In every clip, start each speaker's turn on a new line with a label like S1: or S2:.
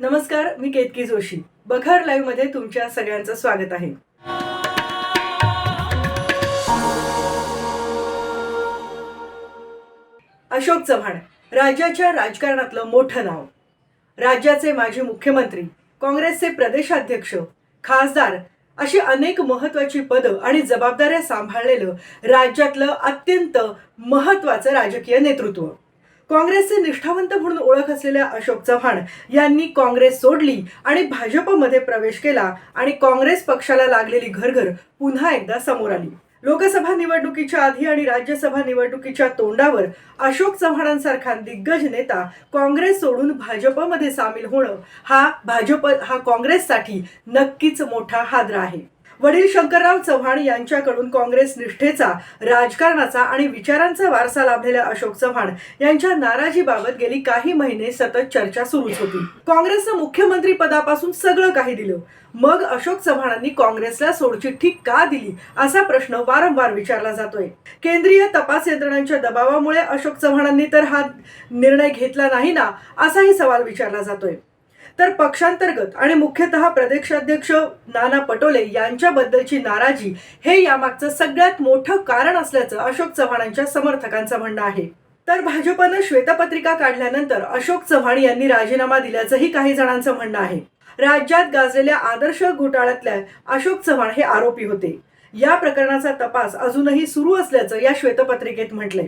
S1: नमस्कार मी केतकी जोशी. बखार लाईव्हमध्ये तुमच्या सगळ्यांचं स्वागत आहे. अशोक चव्हाण राज्याच्या राजकारणातलं मोठं नाव. राज्याचे माजी मुख्यमंत्री काँग्रेसचे प्रदेशाध्यक्ष खासदार अशी अनेक महत्वाची पदं आणि जबाबदाऱ्या सांभाळलेलं राज्यातलं अत्यंत महत्वाचं राजकीय नेतृत्व. काँग्रेसचे निष्ठावंत म्हणून ओळख असलेल्या अशोक चव्हाण यांनी काँग्रेस सोडली आणि भाजपमध्ये प्रवेश केला आणि काँग्रेस पक्षाला लागलेली घरघर पुन्हा एकदा समोर आली. लोकसभा निवडणुकीच्या आधी आणि राज्यसभा निवडणुकीच्या तोंडावर अशोक चव्हाणांसारखा दिग्गज नेता काँग्रेस सोडून भाजपमध्ये सामील होणं हा भाजप हा काँग्रेससाठी नक्कीच मोठा हादरा आहे. वडील शंकरराव चव्हाण यांच्याकडून काँग्रेस निष्ठेचा राजकारणाचा आणि विचारांचा वारसा लाभलेल्या अशोक चव्हाण यांच्या नाराजीबाबत गेली काही महिने सतत चर्चा सुरूच होती. काँग्रेसनं मुख्यमंत्री पदापासून सगळं काही दिलं. मग अशोक चव्हाणांनी काँग्रेसला सोडचिठ्ठी का दिली असा प्रश्न वारंवार विचारला जातोय. केंद्रीय तपास यंत्रणांच्या दबावामुळे अशोक चव्हाणांनी तर हा निर्णय घेतला नाही ना असाही सवाल विचारला जातोय. तर पक्षांतर्गत आणि मुख्यतः प्रदेशाध्यक्ष नाना पटोले यांच्याबद्दलची नाराजी हे यामागचं सगळ्यात मोठं कारण असल्याचं अशोक चव्हाणांच्या समर्थकांचं म्हणणं आहे. तर भाजपनं श्वेतपत्रिका काढल्यानंतर अशोक चव्हाण यांनी राजीनामा दिल्याचंही काही जणांचं म्हणणं आहे. राज्यात गाजलेल्या आदर्श घोटाळ्यातल्या अशोक चव्हाण हे आरोपी होते. या प्रकरणाचा तपास अजूनही सुरू असल्याचं या श्वेतपत्रिकेत म्हटलंय.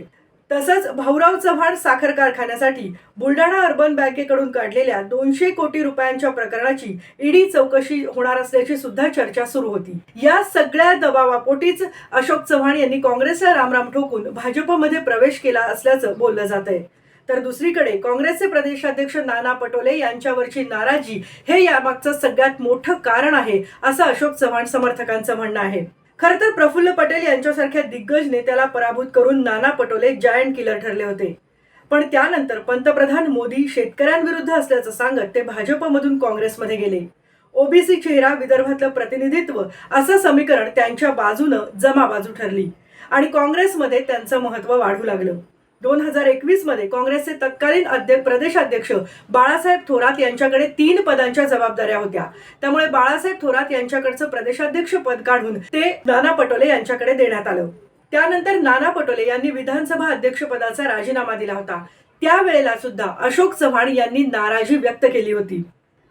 S1: तसंच भाऊराव चव्हाण साखर कारखान्यासाठी बुलढाणा अर्बन बँकेकडून काढलेल्या दोनशे कोटी रुपयांच्या प्रकरणाची ईडी चौकशी होणार असल्याची सुद्धा चर्चा सुरू होती. या सगळ्या दबावापोटीच अशोक चव्हाण यांनी काँग्रेसला रामराम ठोकून भाजपमध्ये प्रवेश केला असल्याचं बोललं जात आहे तर दुसरीकडे काँग्रेसचे प्रदेशाध्यक्ष नाना पटोले यांच्यावरची नाराजी हे यामागचं सगळ्यात मोठं कारण आहे असं अशोक चव्हाण समर्थकांचं म्हणणं आहे. खरं तर प्रफुल्ल पटेल यांच्यासारख्या दिग्गज नेत्याला पराभूत करून नाना पटोले जायंट किलर ठरले होते. पण त्यानंतर पंतप्रधान मोदी शेतकऱ्यांविरुद्ध असल्याचं सांगत ते भाजपमधून काँग्रेसमध्ये गेले. ओबीसी चेहरा विदर्भातलं प्रतिनिधित्व असं समीकरण त्यांच्या बाजूनं जमाबाजू ठरली. आणि काँग्रेसमध्ये त्यांचं महत्त्व वाढू लागलं. दोन हजार एकवीसमध्ये काँग्रेसचे तत्कालीन अध्यक्ष प्रदेशाध्यक्ष बाळासाहेब थोरात यांच्याकडे तीन पदांच्या जबाबदाऱ्या होत्या. त्यामुळे बाळासाहेब थोरात यांच्याकडचं प्रदेशाध्यक्ष पद काढून ते नाना पटोले यांच्याकडे देण्यात आलं. त्यानंतर नाना पटोले यांनी विधानसभा अध्यक्षपदाचा राजीनामा दिला होता. त्यावेळेला सुद्धा अशोक चव्हाण यांनी नाराजी व्यक्त केली होती.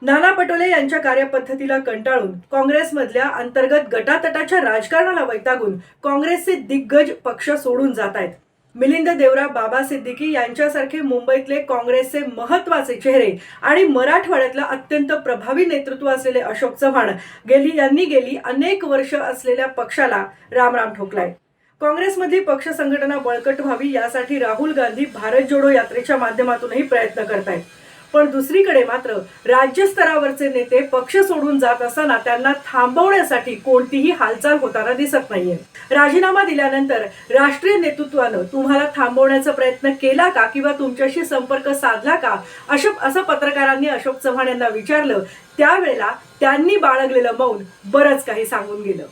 S1: नाना पटोले यांच्या कार्यपद्धतीला कंटाळून काँग्रेसमधल्या अंतर्गत गटातटाच्या राजकारणाला वैतागून काँग्रेसचे दिग्गज पक्ष सोडून जात आहेत. मिलिंद देवरा बाबा सिद्दीकी यांच्यासारखे मुंबईतले काँग्रेसचे महत्त्वाचे चेहरे आणि मराठवाड्यातलं अत्यंत प्रभावी नेतृत्व असलेले अशोक चव्हाण गेली यांनी गेली अनेक वर्ष असलेल्या पक्षाला रामराम ठोकलाय. काँग्रेसमधली पक्ष संघटना बळकट व्हावी यासाठी राहुल गांधी भारत जोडो यात्रेच्या माध्यमातूनही प्रयत्न करतायत. पण दुसरीकडे मात्र राज्यस्तरावरचे नेते पक्ष सोडून जात असताना त्यांना थांबवण्यासाठी कोणतीही हालचाल होताना दिसत नाहीये. राजीनामा दिल्यानंतर राष्ट्रीय नेतृत्वानं तुम्हाला थांबवण्याचा प्रयत्न केला का किंवा तुमच्याशी संपर्क साधला का? अशोक असं पत्रकारांनी अशोक चव्हाण यांना विचारलं. त्यावेळेला त्यांनी बाळगलेलं मौन बरंच काही सांगून गेलं.